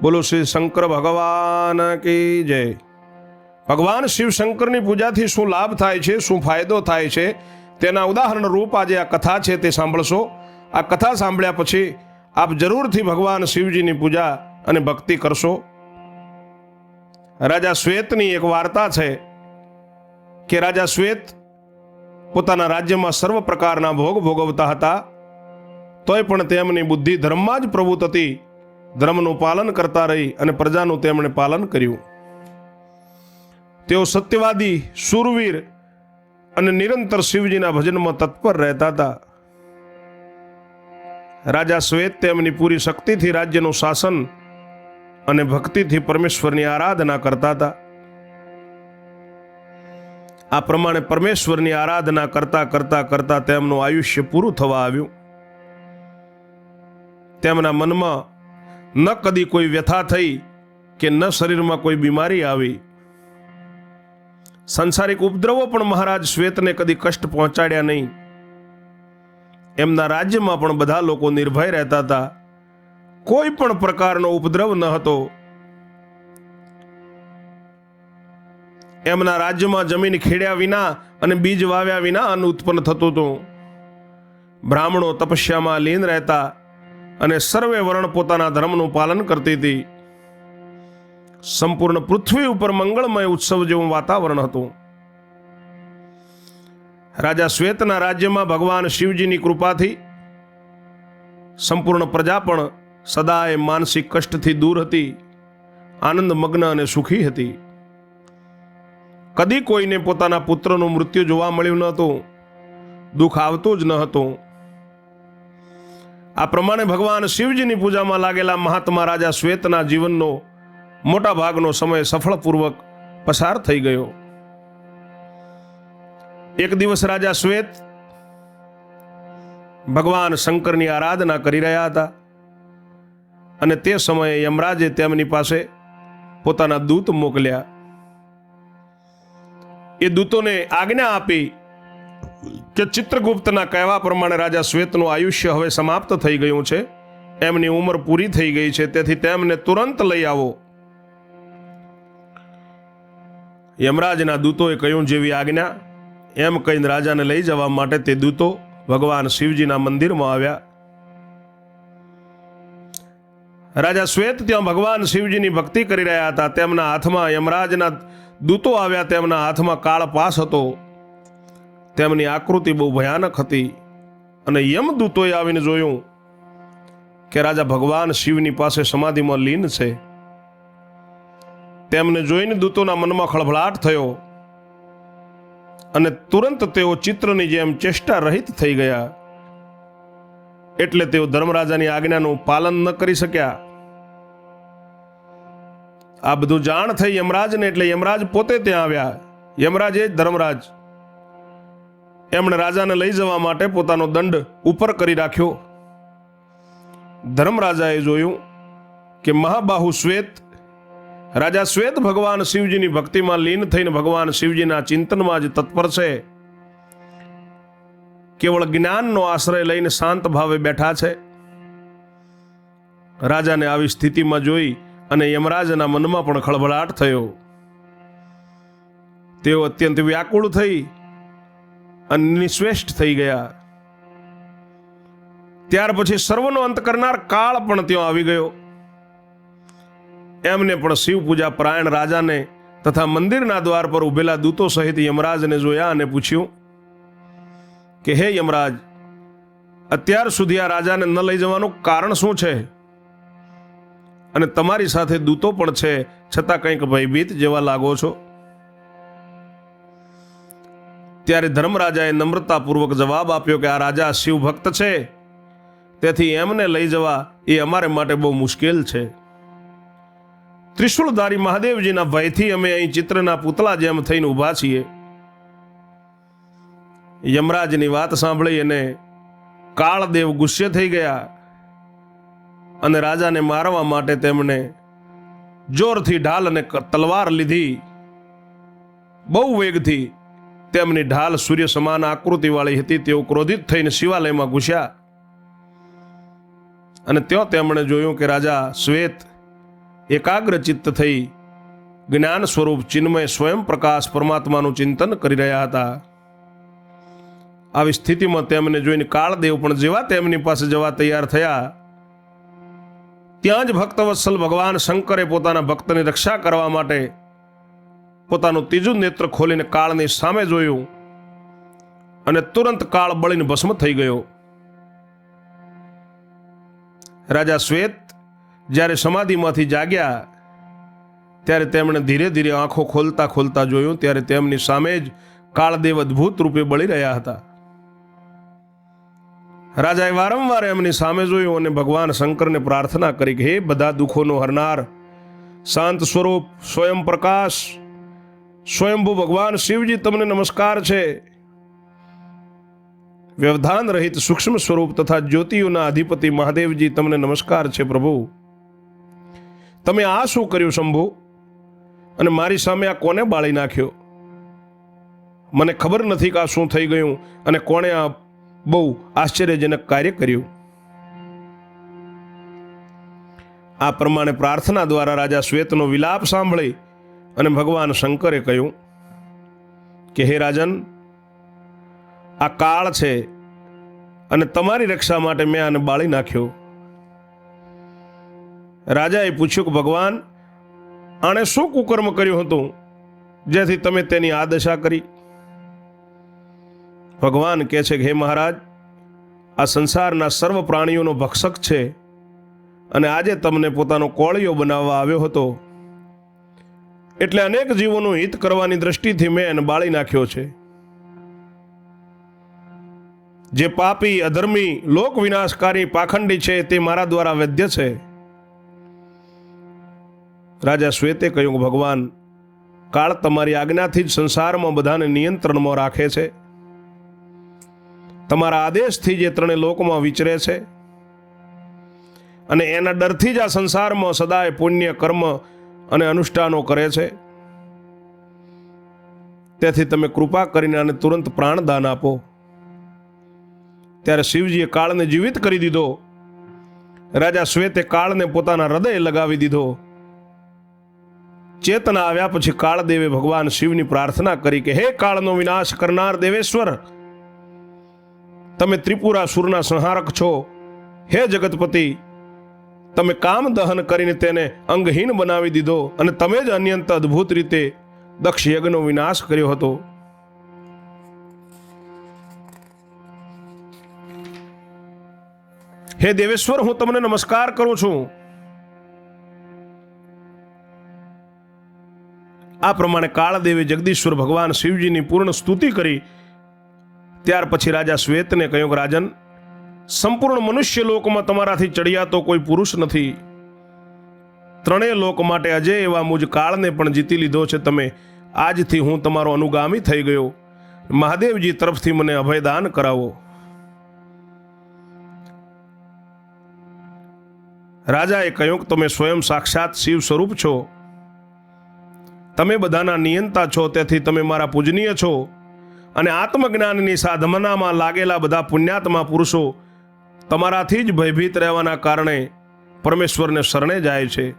બોલો શ્રી શંકર ભગવાન કી જય. ભગવાન શિવ શંકરની પૂજાથી શું લાભ થાય છે, શું ફાયદો થાય છે? તેના ઉદાહરણ રૂપ આજે આ કથા છે તે સાંભળશો. આ કથા સાંભળ્યા પછી આપ જરૂરથી ભગવાન શિવજીની પૂજા અને ભક્તિ કરશો. રાજા શ્વેતની એક વાર્તા છે કે રાજા શ્વેત પોતાના રાજ્યમાં સર્વ પ્રકારના ભોગ ભોગવતા હતા. તોય પણ તેમની બુદ્ધિ ધર્મમાં જ પ્રભુત હતી. ધર્મનું પાલન કરતા રહી અને પ્રજાનું તેમણે પાલન કર્યું. તેઓ સત્યવાદી, સુરવીર અને નિરંતર શિવજીના ભજનમાં તત્પર રહેતા હતા. રાજા શ્વેત તેમની પૂરી શક્તિથી રાજ્યનું શાસન અને ભક્તિથી પરમેશ્વરની આરાધના કરતા હતા. આ પ્રમાણે પરમેશ્વરની આરાધના કરતા કરતા કરતા તેમનું આયુષ્ય પૂરું થવા આવ્યું. તેમના મનમાં ન કદી કોઈ વ્યથા થઈ કે ન શરીરમાં કોઈ બીમારી આવી. સંસારિક ઉપદ્રવો પણ મહારાજ શ્વેતને કદી કષ્ટ પહોંચાડ્યા નહીં. એમના રાજ્યમાં પણ બધા લોકો નિર્ભય રહેતા હતા. કોઈ પણ પ્રકારનો ઉપદ્રવ ન હતો. એમના રાજ્યમાં જમીન ખેડ્યા વિના અને બીજ વાવ્યા વિના અન્ન ઉત્પન્ન થતું હતું. બ્રાહ્મણો તપસ્યામાં લીન રહેતા. અને સર્વે વર્ણ પોતાના ધર્મનું પાલન કરતી હતી. સંપૂર્ણ પૃથ્વી ઉપર મંગળમય ઉત્સવ જેવું વાતાવરણ હતું. રાજા શ્વેતના રાજ્યમાં ભગવાન શિવજીની કૃપાથી સંપૂર્ણ પ્રજા પણ સદાય માનસિક કષ્ટથી દૂર હતી, આનંદ, મગ્ન અને સુખી હતી. કદી કોઈને પોતાના પુત્રનું મૃત્યુ જોવા મળ્યું ન હતું, દુઃખ આવતું જ ન હતું. આ પ્રમાણે ભગવાન શિવજીની પૂજામાં લાગેલા મહાત્મા રાજા શ્વેતના જીવનનો મોટા ભાગનો સમય સફળપૂર્વક પસાર થઈ ગયો. એક દિવસ રાજા શ્વેત ભગવાન શંકરની આરાધના કરી રહ્યા હતા અને તે સમયે યમરાજે તેમની પાસે પોતાના દૂત મોકલ્યા. એ દૂતોને આજ્ઞા આપી કે ચિત્રગુપ્તના કહેવા પ્રમાણે રાજા શ્વેતનું આયુષ્ય હવે સમાપ્ત થઈ ગયું છે. એમની ઉંમર પૂરી થઈ ગઈ છે, તેથી તેમને તુરંત લઈ આવો. યમરાજના દૂતોએ કહ્યું, જેવી આજ્ઞા. એમ કહીને રાજાને લઈ જવા માટે તે દૂતો ભગવાન શિવજીના મંદિરમાં આવ્યા. રાજા શ્વેત ત્યાં ભગવાન શિવજીની ભક્તિ કરી રહ્યા હતા. તેમના હાથમાં યમરાજના દૂતો આવ્યા. તેમના હાથમાં કાળ પાસ હતો. તેમની આકૃતિ બહુ ભયાનક હતી અને યમદૂતોએ આવીને જોયું કે રાજા ભગવાન શિવની પાસે સમાધિમાં લીન છે. તેમને જોઈને દૂતોના મનમાં ખળભળાટ થયો અને તુરંત તેઓ ચિત્રની જેમ ચેષ્ટા રહિત થઈ ગયા. એટલે તેઓ ધર્મરાજાની આજ્ઞાનું પાલન ન કરી શક્યા. આ બધું જાણ થઈ યમરાજને એટલે યમરાજ પોતે ત્યાં આવ્યા. યમરાજ એ જ ધર્મરાજ એમણે રાજાને લઈ જવા માટે પોતાનો દંડ ઉપર કરી રાખ્યો. ધર્મરાજાએ જોયું કે મહાબાહુ શ્વેત, રાજા શ્વેત ભગવાન શિવજીની ભક્તિમાં લીન થઈને ભગવાન શિવજીના ચિંતનમાં જ તત્પર છે. કેવળ જ્ઞાનનો આશ્રય લઈને શાંત ભાવે બેઠા છે. રાજાને આવી સ્થિતિમાં જોઈ અને યમરાજના મનમાં પણ ખળભળાટ થયો. તેઓ અત્યંત વ્યાકુળ થઈ અને નિશ્વેષ્ટ થઈ ગયા. ત્યાર પછી સર્વનો અંત કરનાર કાળ પણ ત્યાં આવી ગયો. એમને પણ શિવ પૂજા પરાયણ રાજાને તથા મંદિરના દ્વાર પર ઉભેલા દૂતો સહિત યમરાજને જોયા અને પૂછ્યું, કે હે યમરાજ, અત્યાર સુધી આ રાજાને ન લઈ જવાનું કારણ શું છે? અને તમારી સાથે દૂતો પણ છે, છતાં કંઈક ભયભીત જેવા લાગો છો? ત્યારે ધર્મરાજાએ નમ્રતાપૂર્વક જવાબ આપ્યો કે આ રાજા શિવ ભક્ત છે. તેથી એમને લઈ જવા એ અમારે માટે બહુ મુશ્કેલ છે. ત્રિશુળધારી મહાદેવજીના ભયથી અમે અહીં ચિત્રના પૂતળા જેમ થઈને ઊભા છીએ. યમરાજની વાત સાંભળી અને કાળદેવ ગુસ્સે થઈ ગયા અને રાજાને મારવા માટે તેમણે જોરથી ઢાલ અને તલવાર લીધી. બહુ વેગથી તેમની ઢાલ સૂર્ય સમાન આકૃતિવાળી હતી. તેઓ ક્રોધિત થઈને શિવાલયમાં ઘૂસ્યા. અને ત્યાં તેમણે જોયું કે રાજા શ્વેત એકાગ્રચિત્ત થઈ જ્ઞાન સ્વરૂપ ચિન્મય સ્વયં પ્રકાશ પરમાત્માનું ચિંતન કરી રહ્યા હતા. આવી સ્થિતિમાં તેમને જોઈને કાળદેવ પણ જેવા તેમની પાસે જવા તૈયાર થયા, ત્યાં જ ભક્તવત્સલ ભગવાન શંકરે પોતાના ભક્તની રક્ષા કરવા માટે પોતાનું ત્રીજું નેત્ર ખોલીને કાળની સામે જોયું અને તુરંત કાળ બળીને ભસ્મ થઈ ગયો. રાજા શ્વેત જ્યારે સમાધિમાંથી જાગ્યા, ત્યારે તેમણે ધીરે ધીરે આંખો ખોલતા ખોલતા જોયું, ત્યારે તેમની સામે જ કાળદેવ અદ્ભુત રૂપે બળી રહ્યા હતા. રાજાએ વારંવાર એમની સામે જોયું અને ભગવાન શંકરને પ્રાર્થના કરી કે, હે બધા દુઃખોનો હરનાર, શાંત સ્વરૂપ, સ્વયં પ્રકાશ સ્વયંભૂ ભગવાન શિવજી તમને નમસ્કાર છે. વ્યવધાન રહિત સૂક્ષ્મ સ્વરૂપ તથા જ્યોતિઓના અધિપતિ મહાદેવજી તમને નમસ્કાર છે પ્રભુ. તમે આ શું કર્યું શંભુ? અને મારી સામે આ કોને બાળી નાખ્યો? મને ખબર નથી કે આ શું થઈ ગયું અને કોણે આ બહુ આશ્ચર્યજનક કાર્ય કર્યું. આ પ્રમાણે પ્રાર્થના દ્વારા રાજા શ્વેતનો વિલાપ સાંભળી અને ભગવાન શંકરે કહ્યું કે, હે રાજન, આ કાળ છે અને તમારી રક્ષા માટે મેં આને બાળી નાખ્યો. રાજાએ પૂછ્યું કે, ભગવાન, આણે શું કુકર્મ કર્યું હતું જેથી તમે તેની આ દશા કરી? ભગવાન કહે છે કે, હે મહારાજ, આ સંસારના સર્વ પ્રાણીઓનો ભક્ષક છે અને આજે તમને પોતાનો કોળિયો બનાવવા આવ્યો હતો એટલે અનેક જીવોનું હિત કરવાની દ્રષ્ટિથી મેં એને બાળી નાખ્યો છે. જે પાપી, અધર્મી લોક વિનાશકારી પાખંડી છે તે મારા દ્વારા વૈદ્ય છે. રાજા શ્વેતે કહ્યું, ભગવાન, કાળ તમારી આજ્ઞાથી જ સંસારમાં બધાને નિયંત્રણમાં રાખે છે. તમારા આદેશથી જે ત્રણે લોકમાં વિચરે છે. અને એના ડરથી જ આ સંસારમાં સદાય પુણ્ય, કર્મ અને અનુષ્ઠાનો કરે છે. તેથી તમે કૃપા કરીને આને તુરંત પ્રાણદાન આપો. ત્યારે શિવજીએ કાળને જીવિત કરી દીધો. રાજા શ્વેતે કાળને પોતાના હૃદય લગાવી દીધો. ચેતના આવ્યા પછી કાળદેવે ભગવાન શિવની પ્રાર્થના કરી કે, હે કાળનો વિનાશ કરનાર દેવેશ્વર, તમે ત્રિપુરાસુરના સંહારક છો. હે જગતપતિ તમે કામ દહન કરીને તેને અંગહીન બનાવી દીધો અને તમે જ અન્યંત અદ્ભુત રીતે દક્ષ યજ્ઞનો વિનાશ કર્યો હતો. હે દેવેશ્વર, હું તમને નમસ્કાર કરું છું. આ પ્રમાણે કાળદેવે જગદીશ્વર ભગવાન શિવજીની પૂર્ણ સ્તુતિ કરી. ત્યાર પછી રાજા શ્વેતને કહ્યું રાજન સંપૂર્ણ મનુષ્ય લોકમાં તમારાથી ચડિયાતો કોઈ પુરુષ નથી. ત્રણેય લોક માટે અજય એવા મુજ કાળને પણ જીતી લીધો છે તમે. આજથી હું તમારો અનુગામી થઈ ગયો. મહાદેવજી તરફથી મને અભયદાન કરાવો. રાજાએ કહ્યું કે તમે સ્વયં સાક્ષાત શિવ સ્વરૂપ છો. તમે બધાના નિયંતા છો, તેથી તમે મારા પૂજનીય છો. અને આત્મજ્ઞાનની સાધનામાં લાગેલા બધા પુણ્યાત્મા પુરુષો તમારાથી જ ભયભીત રહેવાના કારણે પરમેશ્વરને શરણે જાય છે.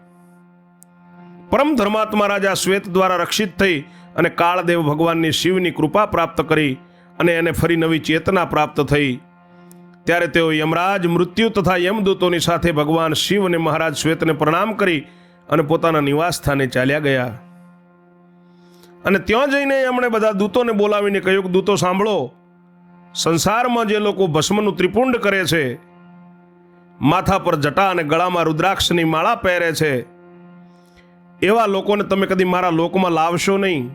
પરમ ધર્માત્મા રાજા શ્વેત દ્વારા રક્ષિત થઈ અને કાળદેવ ભગવાનની શિવની કૃપા પ્રાપ્ત કરી અને એને ફરી નવી ચેતના પ્રાપ્ત થઈ. ત્યારે તેઓ યમરાજ, મૃત્યુ તથા યમદૂતોની સાથે ભગવાન શિવ અને મહારાજ શ્વેતને પ્રણામ કરી અને પોતાના નિવાસ સ્થાને ચાલ્યા ગયા. અને ત્યાં જઈને એમણે બધા દૂતોને બોલાવીને કહ્યું કે, દૂતો, સાંભળો. સંસારમાં જે લોકો ભસ્મનું ત્રિપુંડ કરે છે, માથા પર જટા અને ગળામાં રુદ્રાક્ષની માળા પહેરે છે, એવા લોકોને તમે કદી મારા લોકમાં લાવશો નહીં.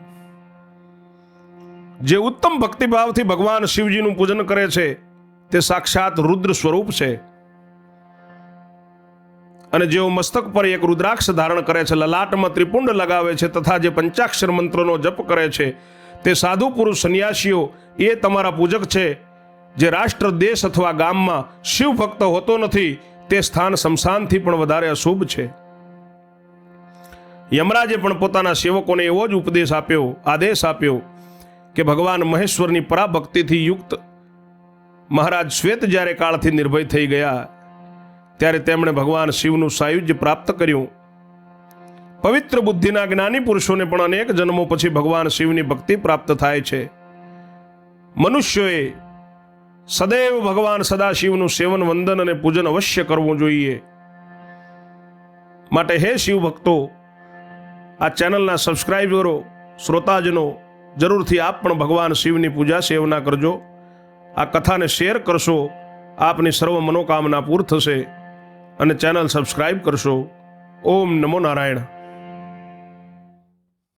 જે ઉત્તમ ભક્તિભાવથી ભગવાન શિવજીનું પૂજન કરે છે, તે સાક્ષાત રુદ્ર સ્વરૂપ છે. અને જેઓ મસ્તક પર એક રુદ્રાક્ષ ધારણ કરે છે, લલાટમાં ત્રિપુંડ લગાવે છે, તથા જે પંચાક્ષર મંત્રનો જપ કરે છે તે સાધુ પુરુષ સંન્યાસીઓ, એ તમારા પૂજક છે. જે રાષ્ટ્ર, દેશ અથવા ગામમાં શિવ ભક્ત હોતો નથી, તે સ્થાન સ્મશાનથી પણ વધારે અશુભ છે. યમરાજે પણ પોતાના સેવકોને એવો જ ઉપદેશ આપ્યો, આદેશ આપ્યો કે ભગવાન મહેશ્વરની પરાભક્તિથી યુક્ત મહારાજ શ્વેત જ્યારે કાળથી નિર્ભય થઈ ગયા, ત્યારે તેમણે ભગવાન શિવનું સાયુજ્ય પ્રાપ્ત કર્યું. પવિત્ર બુદ્ધિના જ્ઞાની પુરુષોને પણ અનેક જન્મો પછી ભગવાન શિવની ભક્તિ પ્રાપ્ત થાય છે. મનુષ્યોએ સદૈવ ભગવાન સદાશિવનું સેવન, વંદન અને પૂજન અવશ્ય કરવું જોઈએ. માટે હે શિવ ભક્તો, આ ચેનલના સબસ્ક્રાઈબરો શ્રોતાજનો જરૂરથી આપ પણ ભગવાન શિવની પૂજા સેવના કરજો. આ કથાને શેર કરશો, આપની સર્વ મનોકામના પૂર થશે અને ચેનલ સબસ્ક્રાઈબ કરશો. ઓમ નમો નારાયણ.